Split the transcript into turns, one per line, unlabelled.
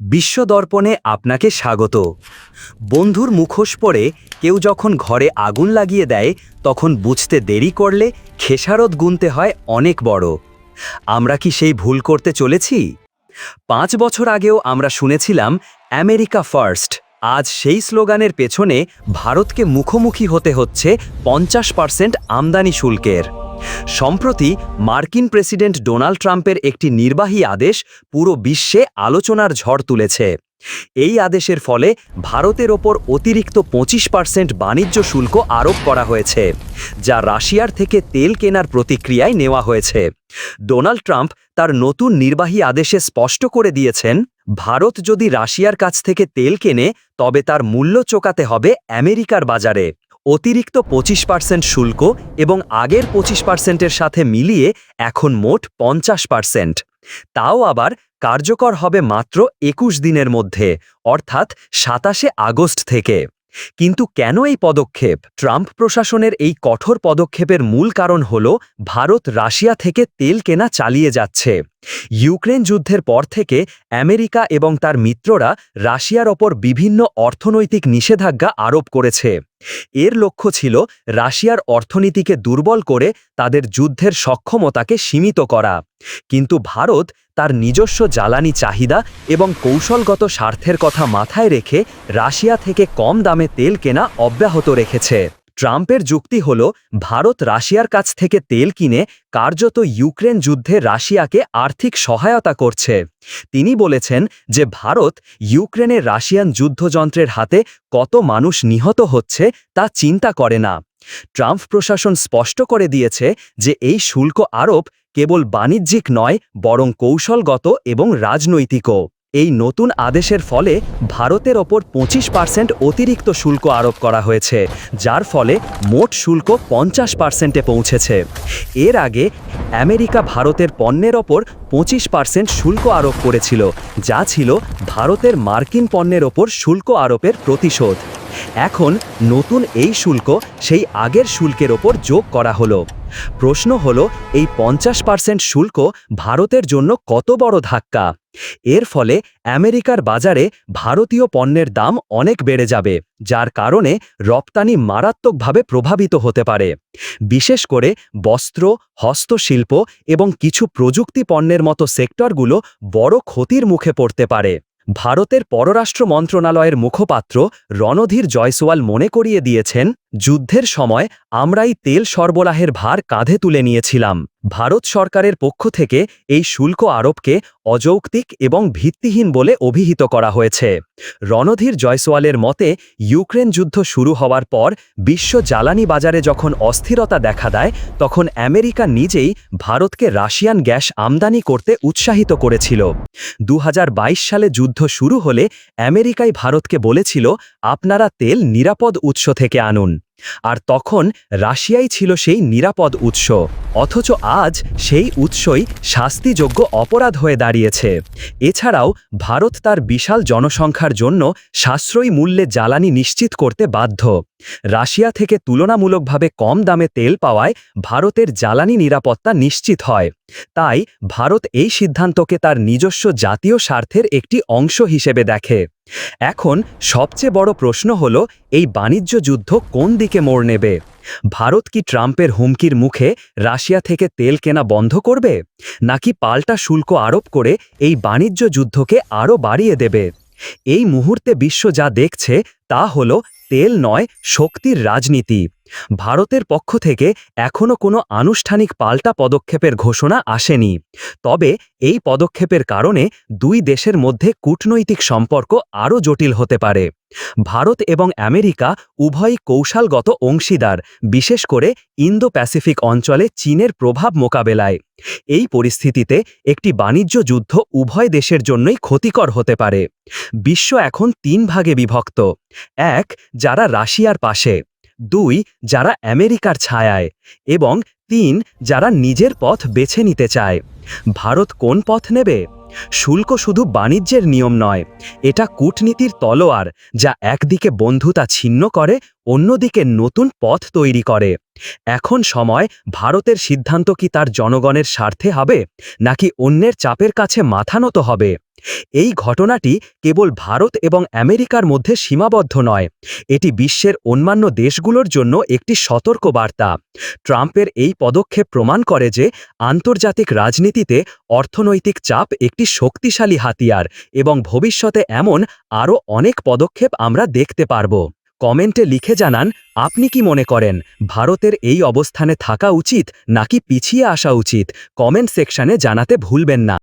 বিশ্ব দর্পণে আপনাকে স্বাগত। বন্ধুর মুখোশ পরে কেউ যখন ঘরে আগুন লাগিয়ে দেয়, তখন বুঝতে দেরি করলে খেসারত গুনতে হয় অনেক বড়। আমরা কি সেই ভুল করতে চলেছি? পাঁচ বছর আগেও আমরা শুনেছিলাম, আমেরিকা ফার্স্ট। আজ সেই স্লোগানের পেছনে ভারতকে মুখোমুখি হতে হচ্ছে পঞ্চাশ পার্সেন্ট আমদানি শুল্কের। সম্প্রতি মার্কিন প্রেসিডেন্ট ডোনাল্ড ট্রাম্পের একটি নির্বাহী আদেশ পুরো বিশ্বে আলোচনার ঝড় তুলেছে। এই আদেশের ফলে ভারতের ওপর অতিরিক্ত পঁচিশ পার্সেন্ট বাণিজ্য শুল্ক আরোপ করা হয়েছে, যা রাশিয়ার থেকে তেল কেনার প্রতিক্রিয়ায় নেওয়া হয়েছে। ডোনাল্ড ট্রাম্প তার নতুন নির্বাহী আদেশে স্পষ্ট করে দিয়েছেন, ভারত যদি রাশিয়ার কাছ থেকে তেল কেনে, তবে তার মূল্য চোকাতে হবে আমেরিকার বাজারে। অতিরিক্ত পঁচিশ পার্সেন্ট শুল্ক এবং আগের পঁচিশ পার্সেন্টের সাথে মিলিয়ে এখন মোট পঞ্চাশ পার্সেন্ট। তাও আবার কার্যকর হবে মাত্র একুশ দিনের মধ্যে, অর্থাৎ সাতাশে আগস্ট থেকে। কিন্তু কেন এই পদক্ষেপ? ট্রাম্প প্রশাসনের এই কঠোর পদক্ষেপের মূল কারণ হল ভারত রাশিয়া থেকে তেল কেনা চালিয়ে যাচ্ছে। ইউক্রেন যুদ্ধের পর থেকে আমেরিকা এবং তার মিত্ররা রাশিয়ার ওপর বিভিন্ন অর্থনৈতিক নিষেধাজ্ঞা আরোপ করেছে। এর লক্ষ্য ছিল রাশিয়ার অর্থনীতিকে দুর্বল করে তাদের যুদ্ধের সক্ষমতাকে সীমিত করা। কিন্তু ভারত তার নিজস্ব জ্বালানি চাহিদা এবং কৌশলগত স্বার্থের কথা মাথায় রেখে রাশিয়া থেকে কম দামে তেল কেনা অব্যাহত রেখেছে। ট্রাম্পের যুক্তি হল, ভারত রাশিয়ার কাছ থেকে তেল কিনে কার্যত ইউক্রেন যুদ্ধে রাশিয়াকে আর্থিক সহায়তা করছে। তিনি বলেছেন যে, ভারত ইউক্রেনের রাশিয়ান যুদ্ধযন্ত্রের হাতে কত মানুষ নিহত হচ্ছে তা চিন্তা করে না। ট্রাম্প প্রশাসন স্পষ্ট করে দিয়েছে যে এই শুল্ক আরোপ কেবল বাণিজ্যিক নয়, বরং কৌশলগত এবং রাজনৈতিকও। এই নতুন আদেশের ফলে ভারতের ওপর পঁচিশ পার্সেন্ট অতিরিক্ত শুল্ক আরোপ করা হয়েছে, যার ফলে মোট শুল্ক পঞ্চাশ পার্সেন্টে পৌঁছেছে। এর আগে আমেরিকা ভারতের পণ্যের ওপর পঁচিশ পার্সেন্ট শুল্ক আরোপ করেছিল, যা ছিল ভারতের মার্কিন পণ্যের ওপর শুল্ক আরোপের প্রতিশোধ। এখন নতুন এই শুল্ক সেই আগের শুল্কের ওপর যোগ করা হলো। প্রশ্ন হলো, এই পঞ্চাশ পার্সেন্ট শুল্ক ভারতের জন্য কত বড় ধাক্কা? এর ফলে আমেরিকার বাজারে ভারতীয় পণ্যের দাম অনেক বেড়ে যাবে, যার কারণে রপ্তানি মারাত্মকভাবে প্রভাবিত হতে পারে। বিশেষ করে বস্ত্র, হস্তশিল্প এবং কিছু প্রযুক্তি পণ্যের মতো সেক্টরগুলো বড় ক্ষতির মুখে পড়তে পারে। ভারতের পররাষ্ট্র মন্ত্রণালয়ের মুখপাত্র রণধীর জয়সওয়াল মনে করিয়ে দিয়েছেন যুদ্ধের সময় আমরাই তেল সরবরাহের ভার কাঁধে তুলে নিয়েছিলাম। ভারত সরকারের পক্ষ থেকে এই শুল্ক আরোপকে অযৌক্তিক এবং ভিত্তিহীন বলে অভিহিত করা হয়েছে। রণধীর জয়সওয়ালের মতে, ইউক্রেন যুদ্ধ শুরু হওয়ার পর বিশ্ব জ্বালানি বাজারে যখন অস্থিরতা দেখা দেয়, তখন আমেরিকা নিজেই ভারতকে রাশিয়ান গ্যাস আমদানি করতে উৎসাহিত করেছিল। দু হাজার বাইশ সালে যুদ্ধ শুরু হলে আমেরিকাই ভারতকে বলেছিল, আপনারা তেল নিরাপদ উৎস থেকে আনুন। and আর তখন রাশিয়াই ছিল সেই নিরাপদ উৎস, অথচ আজ সেই উৎসই শাস্তিযোগ্য অপরাধ হয়ে দাঁড়িয়েছে। এছাড়াও ভারত তার বিশাল জনসংখ্যার জন্য সাশ্রয়ী মূল্যে জ্বালানি নিশ্চিত করতে বাধ্য। রাশিয়া থেকে তুলনামূলকভাবে কম দামে তেল পাওয়ায় ভারতের জ্বালানি নিরাপত্তা নিশ্চিত হয়। তাই ভারত এই সিদ্ধান্তকে তার নিজস্ব জাতীয় স্বার্থের একটি অংশ হিসেবে দেখে। এখন সবচেয়ে বড় প্রশ্ন হল, এই বাণিজ্য যুদ্ধ কোন দিকে মোড় নেবে। ভারত কি ট্রাম্পের হুমকির মুখে রাশিয়া থেকে তেল কেনা বন্ধ করবে? নাকি পাল্টা শুল্ক আরোপ করে এই বাণিজ্য যুদ্ধকে আরও বাড়িয়ে দেবে? এই মুহূর্তে বিশ্ব যা দেখছে তা হল তেল নয়, শক্তির রাজনীতি। ভারতের পক্ষ থেকে এখনও কোনো আনুষ্ঠানিক পাল্টা পদক্ষেপের ঘোষণা আসেনি। তবে এই পদক্ষেপের কারণে দুই দেশের মধ্যে কূটনৈতিক সম্পর্ক আরও জটিল হতে পারে। ভারত এবং আমেরিকা উভয়ই কৌশলগত অংশীদার, বিশেষ করে ইন্দো প্যাসিফিক অঞ্চলে চীনের প্রভাব মোকাবেলায়। এই পরিস্থিতিতে একটি বাণিজ্য যুদ্ধ উভয় দেশের জন্যই ক্ষতিকর হতে পারে। বিশ্ব এখন তিন ভাগে বিভক্ত। এক, যারা রাশিয়ার পাশে। দুই, যারা আমেরিকার ছায়ায় এবং তিন, যারা নিজের পথ বেছে নিতে চায়। ভারত কোন পথ নেবে? শুল্ক শুধু বাণিজ্যের নিয়ম নয়, এটা কূটনীতির তলোয়ার যা একদিকে বন্ধুতা ছিন্ন করে অন্যদিকে নতুন পথ তৈরি করে। এখন সময় ভারতের সিদ্ধান্ত কি তার জনগণের স্বার্থে হবে, নাকি অন্যের চাপের কাছে মাথা নত হবে? এই ঘটনাটি কেবল ভারত এবং আমেরিকার মধ্যে সীমাবদ্ধ নয়, এটি বিশ্বের অন্যান্য দেশগুলোর জন্য একটি সতর্ক বার্তা ট্রাম্পের এই পদক্ষেপ প্রমাণ করে যে আন্তর্জাতিক রাজনীতিতে অর্থনৈতিক চাপ একটি শক্তিশালী হাতিয়ার এবং ভবিষ্যতে এমন আরও অনেক পদক্ষেপ আমরা দেখতে পারব। কমেন্টে লিখে জানান, আপনি কি মনে করেন, ভারতের এই অবস্থানে থাকা উচিত নাকি পিছিয়ে আসা উচিত? কমেন্ট সেকশনে জানাতে ভুলবেন না।